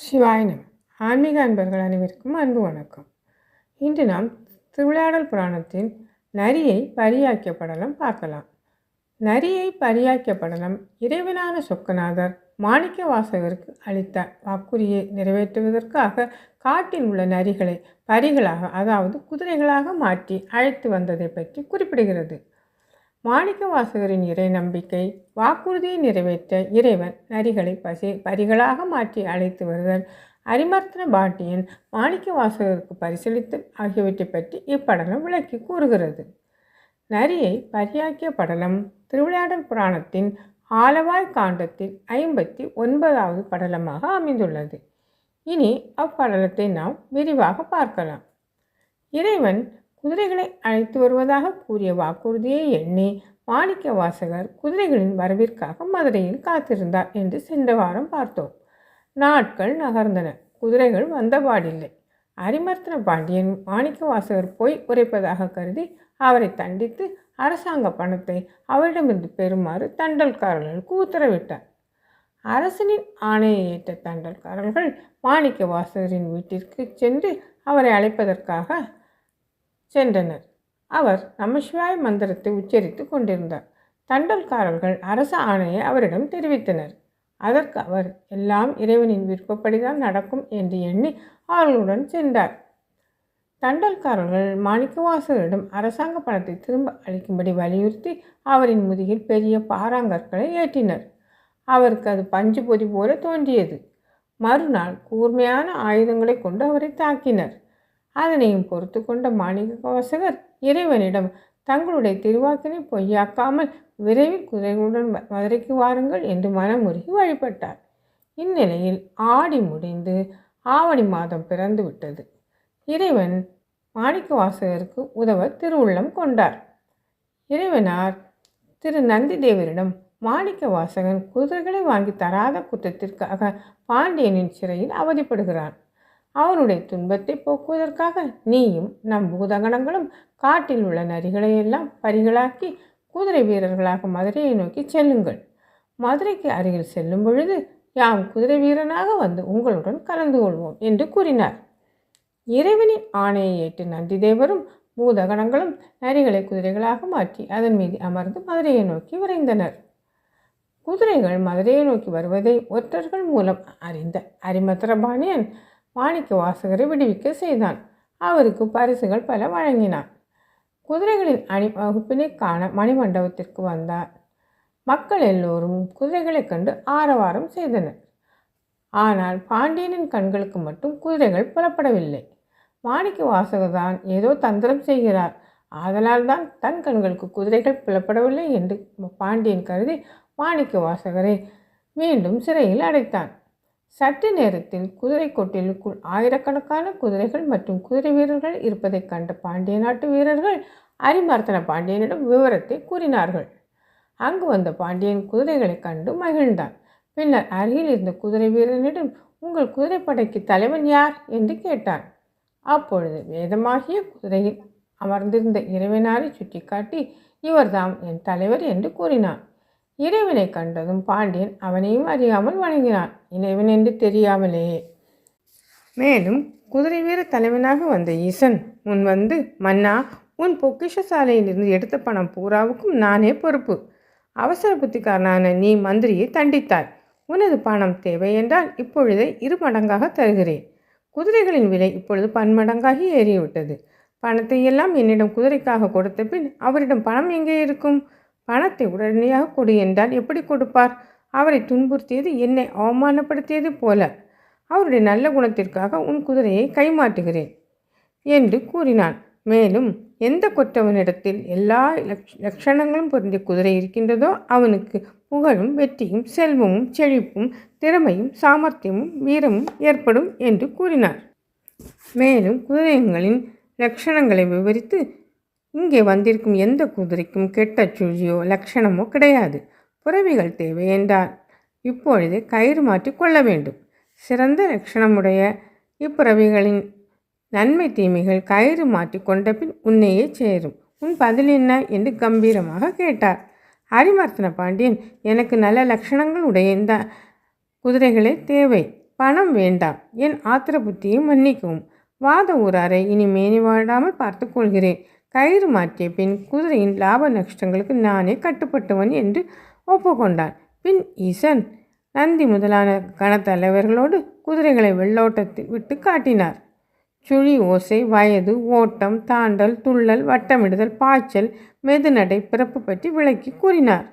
சிவாயினம். ஆன்மீக அன்பர்கள் அனைவருக்கும் அன்பு வணக்கம். இன்று நாம் திருவிளையாடல் புராணத்தின் நரியை பரியாக்கிய படலம் பார்க்கலாம். நரியை பரியாக்கிய படலம் இறைவனான சொக்கநாதர் மாணிக்க வாசகருக்கு அளித்த வாக்குறுதியை நிறைவேற்றுவதற்காக காட்டில் உள்ள நரிகளை பரிகளாக அதாவது குதிரைகளாக மாற்றி அழைத்து வந்ததை பற்றி குறிப்பிடுகிறது. மாணிக்க வாசகரின் இறை நம்பிக்கை வாக்குறுதியை நிறைவேற்ற இறைவன் நரிகளை பசி பரிகளாக மாற்றி அழைத்து வருதல். அரிமர்த்தன பாட்டியன் மாணிக்க வாசகருக்கு பரிசீலித்தல் ஆகியவற்றை பற்றி இப்படலம் விளக்கி கூறுகிறது. நரியை பரியாக்கிய படலம் திருவிளையாடல் புராணத்தின் ஆலவாய் காண்டத்தில் ஐம்பத்தி ஒன்பதாவது படலமாக அமைந்துள்ளது. இனி அப்படலத்தை நாம் விரிவாக பார்க்கலாம். இறைவன் குதிரைகளை அழைத்து வருவதாக கூறிய வாக்குறுதியை எண்ணி மாணிக்க வாசகர் குதிரைகளின் வரவிற்காக மதுரையில் காத்திருந்தார் என்று சென்ற வாரம் பார்த்தோம். நாட்கள் நகர்ந்தன. குதிரைகள் வந்தபாடில்லை. அரிமர்த்தன பாண்டியன் மாணிக்க வாசகர் போய் உரைப்பதாக கருதி அவரை தண்டித்து அரசாங்க பணத்தை அவரிடமிருந்து பெறுமாறு தண்டல்காரர்களுக்கு உத்தரவிட்டார் அரசனின் ஆணையை ஏற்ற தண்டல்காரர்கள் மாணிக்க வாசகரின் வீட்டிற்கு சென்று அவரை அழைப்பதற்காக சென்றனர். அவர் நமசிவாய மந்திரத்தை உச்சரித்து கொண்டிருந்தார். தண்டல்காரர்கள் அரச ஆணையை அவரிடம் தெரிவித்தனர். அதற்கு அவர் எல்லாம் இறைவனின் விருப்பப்படிதான் நடக்கும் என்று எண்ணி அவர்களுடன் சென்றார். தண்டல்காரர்கள் மாணிக்கவாசகரிடம் அரசாங்க பணத்தை திரும்ப அளிக்கும்படி வலியுறுத்தி அவரின் முதுகில் பெரிய பாறாங்கற்களை ஏற்றினர். அவருக்கு அது பஞ்சு பொதி போல தோன்றியது. மறுநாள் கூர்மையான ஆயுதங்களை கொண்டு அவரை தாக்கினர். அதனையும் பொறுத்து கொண்ட மாணிக்க வாசகர் இறைவனிடம் தங்களுடைய திருவாக்கினை பொய்யாக்காமல் விரைவில் குதிரைகளுடன் மதுரைக்கு வாருங்கள் என்று மனமுருகி வழிபட்டார். இந்நிலையில் ஆடி முடிந்து ஆவணி மாதம் பிறந்து விட்டது. இறைவன் மாணிக்க வாசகருக்கு உதவ திருவுள்ளம் கொண்டார். இறைவனார் திரு நந்தி தேவரிடம் மாணிக்க வாசகன் குதிரைகளை வாங்கி தராத குற்றத்திற்காக பாண்டியனின் சிறையில் அவதிப்படுகிறான். அவனுடைய துன்பத்தை போக்குவதற்காக நீயும் நம் பூதகணங்களும் காட்டில் உள்ள நரிகளை எல்லாம் பரிகளாக்கி குதிரை வீரர்களாக மதுரையை நோக்கி செல்லுங்கள். மதுரைக்கு அருகில் செல்லும் பொழுது யாம் குதிரை வீரனாக வந்து உங்களுடன் கலந்து கொள்வோம் என்று கூறினார். இறைவனின் ஆணையை ஏற்று நந்திதேவரும் பூதகணங்களும் நரிகளை குதிரைகளாக மாற்றி அதன் மீது அமர்ந்து மதுரையை நோக்கி விரைந்தனர். குதிரைகள் மதுரையை நோக்கி வருவதை ஒற்றர்கள் மூலம் அறிந்த அரிமத்திரபாணியன் மாணிக்க வாசகரை விடுவிக்க செய்தான். அவருக்கு பரிசுகள் பல வழங்கினான் குதிரைகளின் அணிவகுப்பினை காண மணிமண்டபத்திற்கு வந்தார். மக்கள் எல்லோரும் குதிரைகளைக் கண்டு ஆரவாரம் செய்தனர். ஆனால் பாண்டியனின் கண்களுக்கு மட்டும் குதிரைகள் புலப்படவில்லை. மாணிக்க வாசகர்தான் ஏதோ தந்திரம் செய்கிறார். ஆதலால் தான் தன் கண்களுக்கு குதிரைகள் புலப்படவில்லை என்று பாண்டியன் கருதி மாணிக்க வாசகரை மீண்டும் சிறையில் அடைத்தான். சற்று நேரத்தில் குதிரை கொட்டிலுக்குள் ஆயிரக்கணக்கான குதிரைகள் மற்றும் குதிரை வீரர்கள் இருப்பதைக் கண்ட பாண்டிய நாட்டு வீரர்கள் அரிமர்த்தன பாண்டியனிடம் விவரத்தை கூறினார்கள். அங்கு வந்த பாண்டியன் குதிரைகளைக் கண்டு மகிழ்ந்தான். பின்னர் அருகில் இருந்த குதிரை வீரனிடம் உங்கள் குதிரைப்படைக்கு தலைவன் யார்? என்று கேட்டான். அப்பொழுது வேதமாகிய குதிரையில் அமர்ந்திருந்த இறைவனாரை சுட்டிக்காட்டி இவர்தாம் என் தலைவர் என்று கூறினான். இறைவனை கண்டதும் பாண்டியன் அவனையும் அறியாமல் வணங்கினான். இறைவன் என்று தெரியாமலேயே மேலும் குதிரை வீர தலைவனாக வந்த ஈசன் முன் வந்து மன்னா உன் பொக்கிஷ சாலையிலிருந்து எடுத்த பணம் பூராவுக்கும் நானே பொறுப்பு. அவசர புத்திக்காரனான நீ மந்திரியை தண்டித்தாய். உனது பணம் தேவை என்றால் இப்பொழுதே இரு மடங்காக தருகிறேன். குதிரைகளின் விலை இப்பொழுது பன்மடங்காகி ஏறிவிட்டது. பணத்தை எல்லாம் என்னிடம் குதிரைக்காக கொடுத்த பின் அவரிடம் பணம் எங்கே இருக்கும்? பணத்தை உடனடியாக கொடு என்றால் எப்படி கொடுப்பார்? அவரை துன்புறுத்தியது என்னை அவமானப்படுத்தியது போல. அவருடைய நல்ல குணத்திற்காக உன் குதிரையை கைமாட்டுகிறேன் என்று கூறினான். மேலும் எந்த கொற்றவனிடத்தில் எல்லா லட்சணங்களும் பொருந்திய குதிரை இருக்கின்றதோ அவனுக்கு புகழும் வெற்றியும் செல்வமும் செழிப்பும் திறமையும் சாமர்த்தியமும் வீரமும் ஏற்படும் என்று கூறினார். மேலும் குதிரைகளின் லட்சணங்களை விவரித்து இங்கே வந்திருக்கும் எந்த குதிரைக்கும் கெட்ட சுழியோ லட்சணமோ கிடையாது. புறவிகள் தேவை என்றால் இப்பொழுதே கயிறு மாற்றி கொள்ள வேண்டும். சிறந்த லட்சணமுடைய இப்புறவிகளின் நன்மை தீமைகள் கயிறு மாற்றி கொண்ட பின் உன்னையே சேரும். உன் பதில் என்ன? என்று கம்பீரமாக கேட்டார். ஹரிமர்த்தன பாண்டியன் எனக்கு நல்ல லட்சணங்கள் உடைய இந்த குதிரைகளே தேவை. பணம் வேண்டாம். என் ஆத்திர புத்தியை மன்னிக்கவும். வாத ஊராரை இனி மேனி வாடாமல் பார்த்து கொள்கிறேன். கயிறு மாற்றிய பின் குதிரையின் லாப நஷ்டங்களுக்கு நானே கட்டுப்பட்டவன் என்று ஒப்புக்கொண்டான். பின் ஈசன் நந்தி முதலான கணத்தலைவர்களோடு குதிரைகளை வெள்ளோட்டத்தில் விட்டு காட்டினார். சுழி ஓசை வயது ஓட்டம் தாண்டல் துள்ளல் வட்டமிடுதல் பாய்ச்சல் மெதுநடை பிறப்பு பற்றி விளக்கி கூறினார்.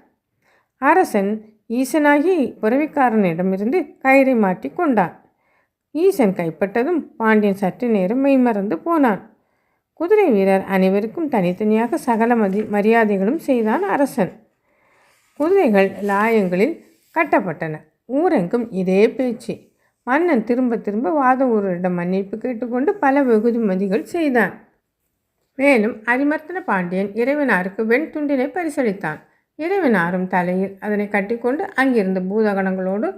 அரசன் ஈசனாகி புறவிக்காரனிடமிருந்து கயிறை மாற்றி கொண்டான். ஈசன் கைப்பட்டதும் பாண்டியன் சற்று நேரம் மெய்மறந்து போனான். குதிரை வீரர் அனைவருக்கும் தனித்தனியாக சகல மதி மரியாதைகளும் செய்தான் அரசன். குதிரைகள் லாயங்களில் கட்டப்பட்டன. ஊரெங்கும் இதே பேச்சு. மன்னன் திரும்ப திரும்ப வாத ஊரிடம் மன்னிப்பு கேட்டுக்கொண்டு பல வெகுமதிகள் செய்தான். மேலும் அரிமர்த்தன பாண்டியன் இறைவனாருக்கு வெண் துண்டினை பரிசளித்தான். இறைவனாரும் தலையில் அதனை கட்டிக்கொண்டு அங்கிருந்த பூதகணங்களோடு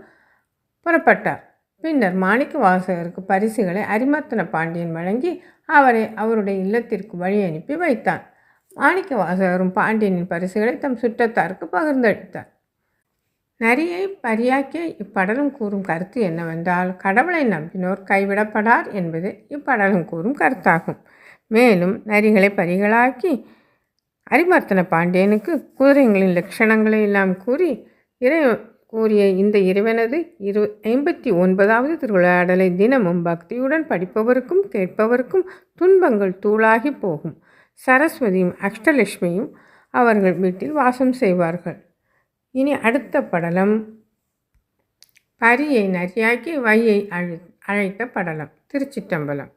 புறப்பட்டார். பின்னர் மாணிக்க வாசகருக்கு பரிசுகளை அரிமர்த்தன பாண்டியன் வழங்கி அவரை அவருடைய இல்லத்திற்கு வழி அனுப்பி வைத்தான். மாணிக்க வாசகரும் பாண்டியனின் பரிசுகளை தம் சுற்றத்தாருக்கு பகிர்ந்தளித்தார். நரியை பரியாக்கிய இப்படலும் கூறும் கருத்து என்னவென்றால் கடவுளை நம்பினோர் கைவிடப்படார் என்பது இப்படலும் கூறும் கருத்தாகும். மேலும் நரிகளை பரிகளாக்கி அரிமர்த்தன பாண்டியனுக்கு குதிரைகளின் லட்சணங்களை எல்லாம் கூறி இறை கூறிய இந்த இறைவனது இரு ஐம்பத்தி ஒன்பதாவது திருவிளையாடலை தினமும் பக்தியுடன் படிப்பவருக்கும் கேட்பவருக்கும் துன்பங்கள் தூளாகி போகும். சரஸ்வதியும் அஷ்டலட்சுமியும் அவர்கள் வீட்டில் வாசம் செய்வார்கள். இனி அடுத்த படலம். பரியை நரியாக்கி வையை அழை அழைத்த படலம். திருச்சிட்டம்பலம்